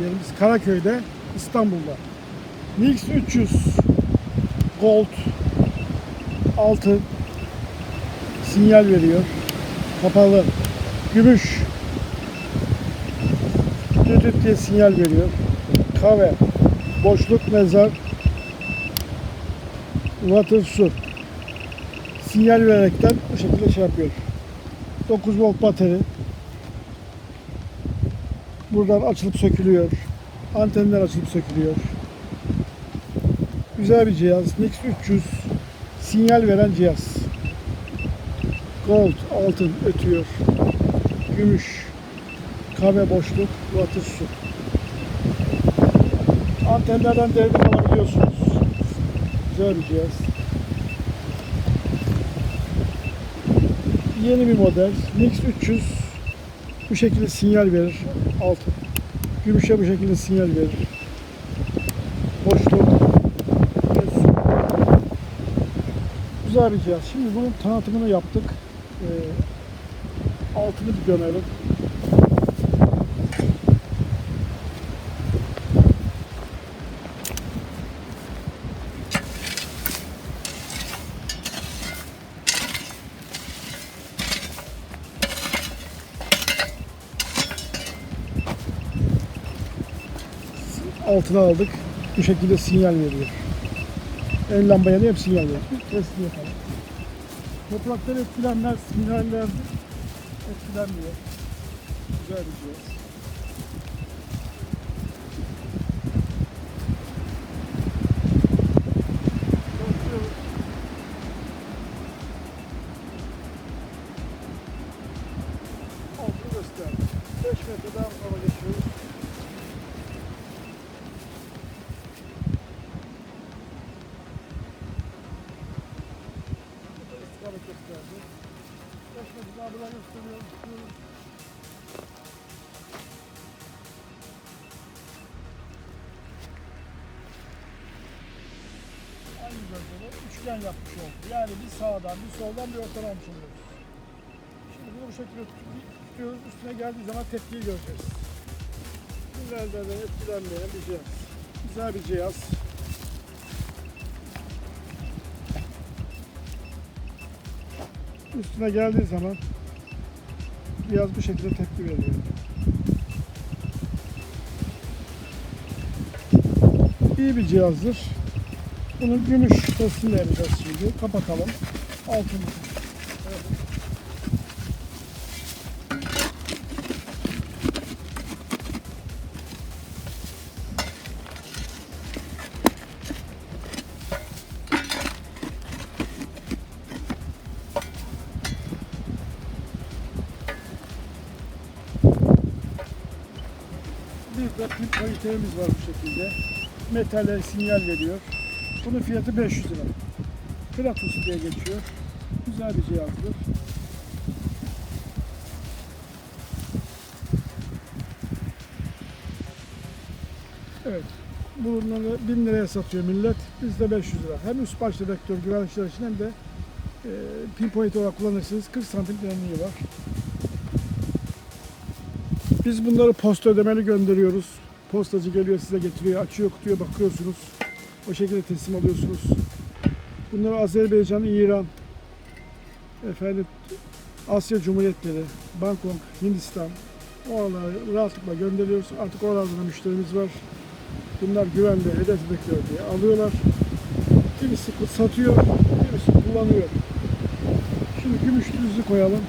Yerimiz Karaköy'de, İstanbul'da. Nix 300 Gold altın sinyal veriyor. Kapalı. Gümüş düdük diye sinyal veriyor. Kahve, boşluk, mezar, water, su. Sinyal vererekten bu şekilde şey yapıyor. 9 volt bateri. Buradan açılıp sökülüyor. Antenler açılıp sökülüyor. Güzel bir cihaz. Nix 300 sinyal veren cihaz. Gold, altın ötüyor. Gümüş, kahve boşluk, water su. Antenlerden devrim alabiliyorsunuz. Güzel bir cihaz. Yeni bir model. Nix 300 bu şekilde sinyal verir. Altın. Gümüşe bu şekilde sinyal verir. Boşluk. Güzel bir cihaz. Şimdi bunun tanıtımını yaptık. Ee, altını bir gömelim. Altına aldık. Bu şekilde sinyal veriyor. El lamba yanıyor, sinyal veriyor. Testini yapalım. Topraktan etkilenmez, mineraller etkilenmiyor. Güzel bir cihaz. Bölgede üçgen yapmış oldu. Yani bir sağdan, bir soldan, bir ortadan almış. Şimdi bunu bu şekilde tut- tutuyoruz. Üstüne geldiği zaman tepkiyi göreceğiz. Minerallerden etkilenmeyen bir cihaz. Güzel bir cihaz. üstüne geldiği zaman biraz bu şekilde tepki veriyor. İyi bir cihazdır. Bunun gümüş testini vereceğiz şimdi. Kapatalım. Altını. Evet. Bir de pil kalitemiz var bu şekilde. Metale sinyal veriyor. Bunun fiyatı 500 lira. Kratos diye geçiyor. Güzel bir cihazdır. Evet. Bunları 1000 liraya satıyor millet. Biz de 500 lira. Hem üst baş dedektör güvenlikler için hem de e, pinpoint olarak kullanırsınız. 40 santim derinliği var. Biz bunları posta ödemeli gönderiyoruz. Postacı geliyor size getiriyor, açıyor kutuya bakıyorsunuz. O şekilde teslim alıyorsunuz. Bunları Azerbaycan, İran, efendim Asya Cumhuriyetleri, Bangkok, Hindistan oralara rahatlıkla gönderiyoruz. Artık oralarda müşterimiz var. Bunlar güvenli, hedef bekliyor diye alıyorlar. Kimisi satıyor, kimisi kullanıyor. Şimdi gümüş düzlü koyalım.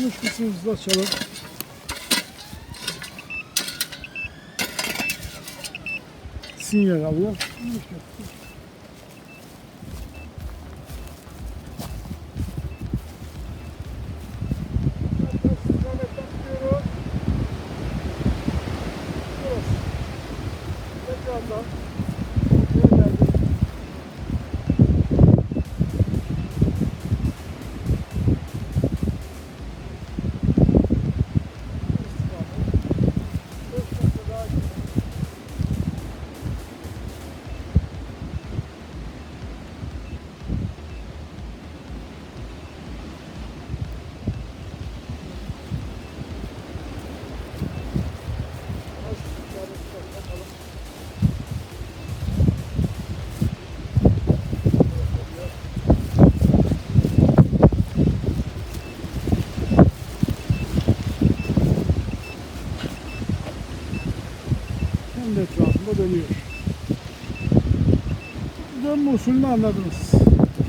Gümüş kısmımızı da açalım. Sinyal alıyor. Gümüş kısmı. İstikametten usulünü anladınız.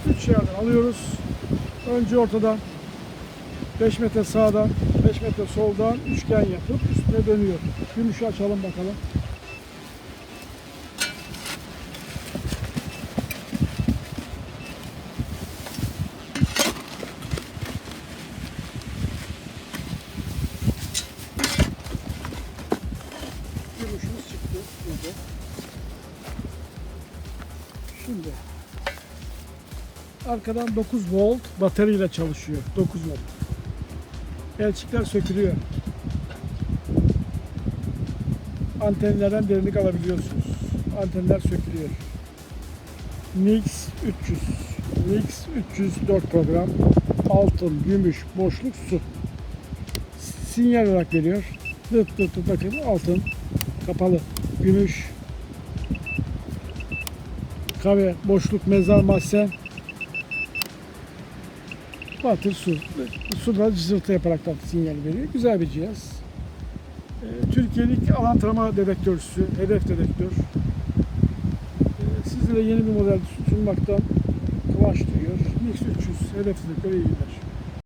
Üç yerden alıyoruz. Önce ortadan 5 metre sağdan, 5 metre soldan üçgen yapıp üstüne dönüyor. Gümüşü açalım bakalım. Şimdi arkadan 9 volt bataryayla çalışıyor. 9 volt. Elçikler sökülüyor. Antenlerden derinlik alabiliyorsunuz. Antenler sökülüyor. Nix 300. Nix 304 program. Altın, gümüş, boşluk, su. Sinyal olarak veriyor. Dıt dıt dıt bakın altın, kapalı, gümüş, kahve, boşluk, mezar, mahzen, batır, su. Suda cızırtı yaparak da sinyal veriyor. Güzel bir cihaz. Ee, Türkiye'nin ilk alan tarama dedektörcüsü, hedef dedektör. Ee, Sizlere yeni bir model sunmaktan kıvanç duyuyor. Mix 300 hedef dedektörü iyi gider.